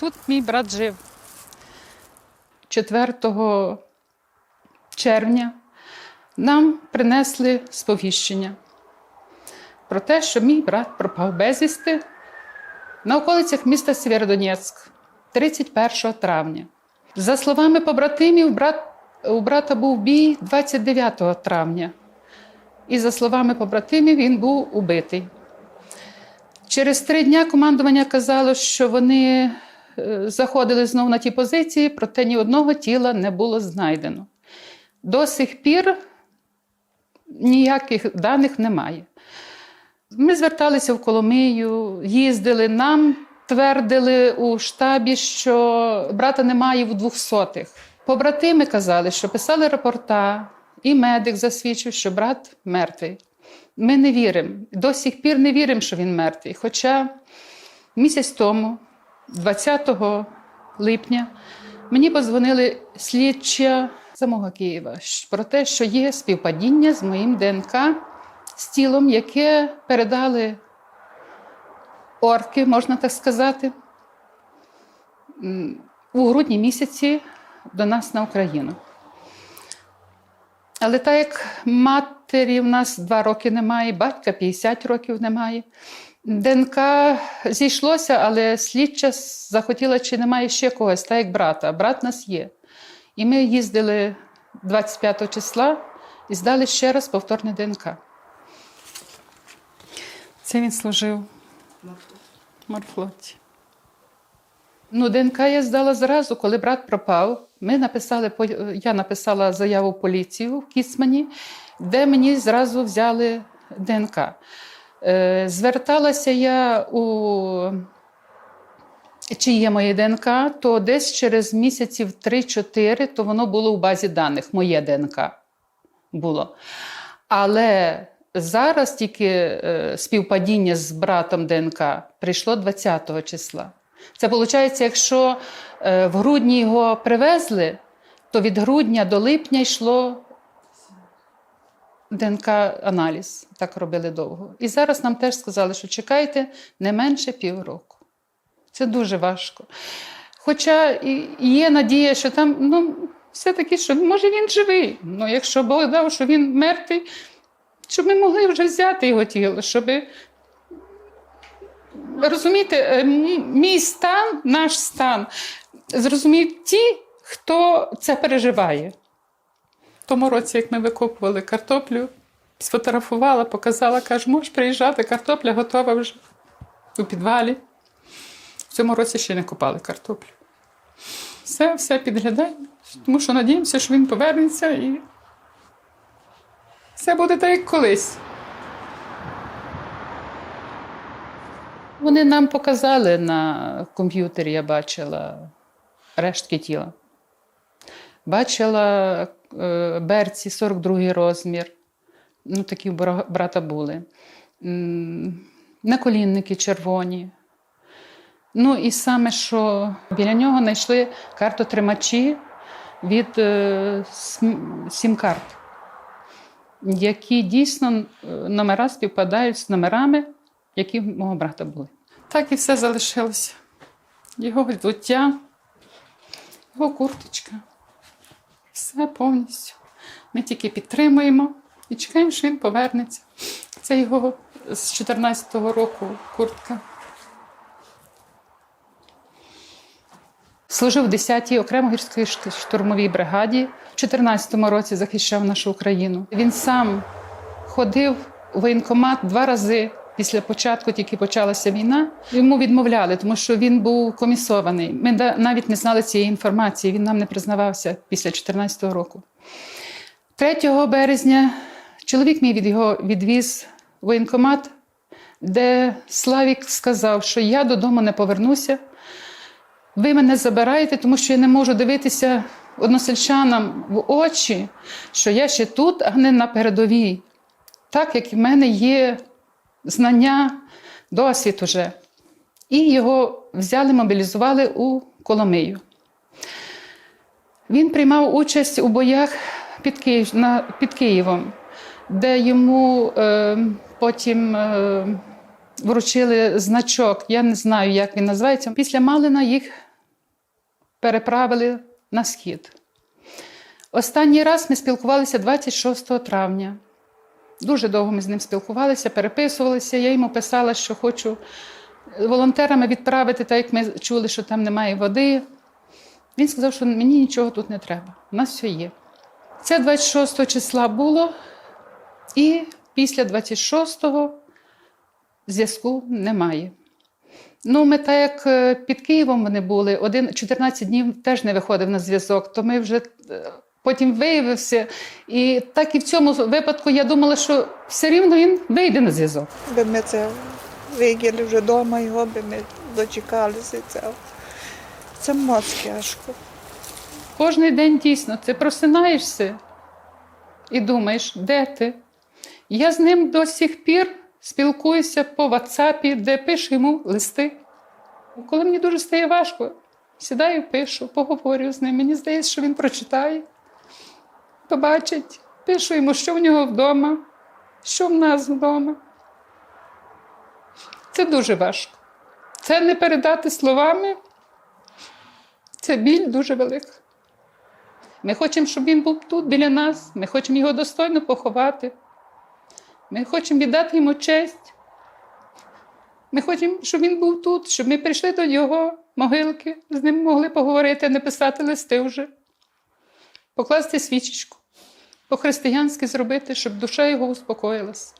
Тут мій брат жив. 4 червня нам принесли сповіщення про те, що мій брат пропав безвісти на околицях міста Сєвєродонецьк 31 травня. За словами побратимів, брат, у брата був бій 29 травня. І за словами побратимів, він був убитий. Через три дня командування казало, що вони заходили знову на ті позиції, проте ні одного тіла не було знайдено. До сих пір ніяких даних немає. Ми зверталися в Коломию, їздили, нам твердили у штабі, що брата немає в двохсотих. Побратими казали, що писали рапорта, і медик засвідчив, що брат мертвий. Ми не віримо. До сих пір не віримо, що він мертвий. Хоча місяць тому, 20 липня, мені позвонили слідчі самого Києва про те, що є співпадіння з моїм ДНК з тілом, яке передали орки, можна так сказати, у грудні місяці до нас на Україну. Але так як матері в нас два роки немає, батька 50 років немає. ДНК зійшлося, але слідча захотіла, чи немає ще когось, так як брата. Брат нас є. І ми їздили 25 числа і здали ще раз повторне ДНК. Це він служив в морфлоті. Ну, ДНК я здала зразу, коли брат пропав. Ми написали, я написала заяву в поліцію в Кіцмані, де мені зразу взяли ДНК. Е, Зверталася я у чи є моє ДНК, то десь через місяців 3-4 то воно було в базі даних, моє ДНК було. Але зараз тільки е, співпадіння з братом ДНК прийшло 20 числа. Це виходить, якщо е, в грудні його привезли, то від грудня до липня йшло ДНК-аналіз. Так робили довго. І зараз нам теж сказали, що чекайте не менше півроку. Це дуже важко. Хоча є надія, що там, ну, все-таки, що може він живий. Ну, якщо Бог дав, що він мертвий, щоб ми могли вже взяти його тіло, щоб. Розумієте, е, мій стан, наш стан, зрозуміють ті, хто це переживає. Тому році, як ми викопували картоплю, сфотографувала, показала, кажу, можеш приїжджати, картопля готова вже у підвалі. В цьому році ще не копали картоплю. Все, все підглядаємо, тому що надіємося, що він повернеться і все буде так, як колись. Вони нам показали на комп'ютері, я бачила рештки тіла. Бачила берці 42 розмір. Ну, такі у брата були. Наколінники червоні. Ну і саме, що біля нього знайшли картотримачі від е, сім-карт, які дійсно е, номера співпадають з номерами, які в мого брата були. Так і все залишилося. Його взуття, його курточка. Все повністю. Ми тільки підтримуємо і чекаємо, що він повернеться. Це його з 14-го року куртка. Служив в 10-й окремо гірській штурмовій бригаді. В 14-му році захищав нашу Україну. Він сам ходив у воєнкомат два рази після початку, тільки почалася війна. Йому відмовляли, тому що він був комісований. Ми навіть не знали цієї інформації. Він нам не признавався після 14-го року. 3 березня чоловік мій від його відвіз воєнкомат, де Славік сказав, що я додому не повернуся. Ви мене забираєте, тому що я не можу дивитися односельчанам в очі, що я ще тут, а не на передовій. Так як в мене є знання, досвід уже. І його взяли, мобілізували у Коломию. Він приймав участь у боях під, Київ, на, під Києвом, де йому е, потім е, вручили значок. Я не знаю, як він називається. Після Малина їх переправили на схід. Останній раз ми спілкувалися 26 травня. Дуже довго ми з ним спілкувалися, переписувалися. Я йому писала, що хочу волонтерами відправити, так як ми чули, що там немає води. Він сказав, що мені нічого тут не треба, у нас все є. Це 26 числа було, і після 26-го зв'язку немає. Ну, ми так як е, під Києвом вони були, один 14 днів теж не виходив на зв'язок, то ми вже е, потім виявився. І так і в цьому випадку я думала, що все рівно він вийде на зв'язок. Би ми це виділи вже вдома його, би ми дочекалися цього. Це моc тяжко. Кожний день дійсно ти просинаєшся і думаєш, де ти? Я з ним до сих пір спілкуюся по WhatsApp, де пишу йому листи. Коли мені дуже стає важко, сідаю, пишу, поговорю з ним. Мені здається, що він прочитає, побачить, пишу йому, що в нього вдома, що в нас вдома. Це дуже важко. Це не передати словами. Це біль дуже велика. Ми хочемо, щоб він був тут біля нас. Ми хочемо його достойно поховати. Ми хочемо віддати йому честь. Ми хочемо, щоб він був тут, щоб ми прийшли до його могилки, з ним могли поговорити, а не писати листи вже, покласти свічечку, по-християнськи зробити, щоб душа його успокоїлась.